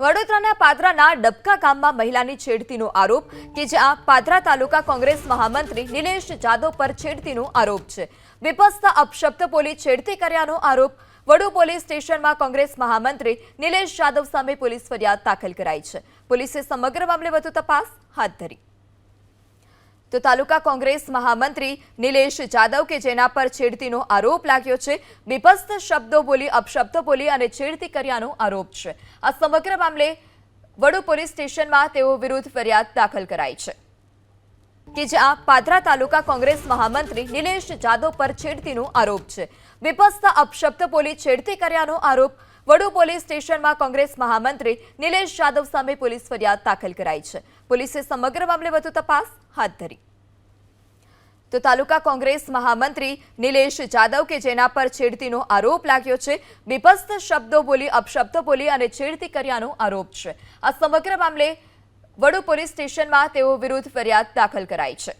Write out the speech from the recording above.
વડોદરાના પાદરાના ડબકા ગામમાં મહિલાની છેડતીનો આરોપ, કે જ્યાં પાદરા તાલુકા કોંગ્રેસ મહામંત્રી નિલેશ જાદવ પર છેડતીનો આરોપ છે. વિપક્ષના અપશબ્દ બોલી છેડતી કર્યાનો આરોપ, વડુ પોલીસ સ્ટેશનમાં કોંગ્રેસ મહામંત્રી નિલેશ જાદવ સામે પોલીસ ફરિયાદ દાખલ કરાઈ છે. પોલીસે સમગ્ર મામલે વધુ તપાસ હાથ ધરી. તો તાલુકા કોંગ્રેસ મહામંત્રી નિલેશ જાદવ કે જેના પર છેડતીનો આરોપ લાગ્યો છે, બીભસ્ત શબ્દો બોલી, અપશબ્દો બોલી અને છેડતી કર્યાનો આરોપ છે. આ સમગ્ર મામલે વડુ પોલીસ સ્ટેશનમાં તેઓ વિરુદ્ધ ફરિયાદ દાખલ કરાઈ છે. કે જ્યાં પાદરા તાલુકા કોંગ્રેસ મહામંત્રી નિલેશ જાદવ પર છેડતીનો આરોપ છે. વિપક્ષના અપશબ્દ બોલી, છેડતી કર્યાનો આરોપ વડુ પોલીસ સ્ટેશનમાં કોંગ્રેસ મહામંત્રી નિલેશ જાદવ સામે પોલીસ ફરિયાદ દાખલ કરાઈ છે. પોલીસે સમગ્ર મામલે વધુ તપાસ હાથ ધરી. તો તાલુકા કોંગ્રેસ મહામંત્રી નિલેશ જાદવ કે જેના પર છેડતીનો આરોપ લાગ્યો છે વિપસ્ત શબ્દો બોલી, અપશબ્દો બોલી અને છેડતી કર્યાનો આરોપ છે. આ સમગ્ર મામલે વડુ પોલીસ સ્ટેશનમાં તેઓ વિરુદ્ધ ફરિયાદ દાખલ કરાઈ છે.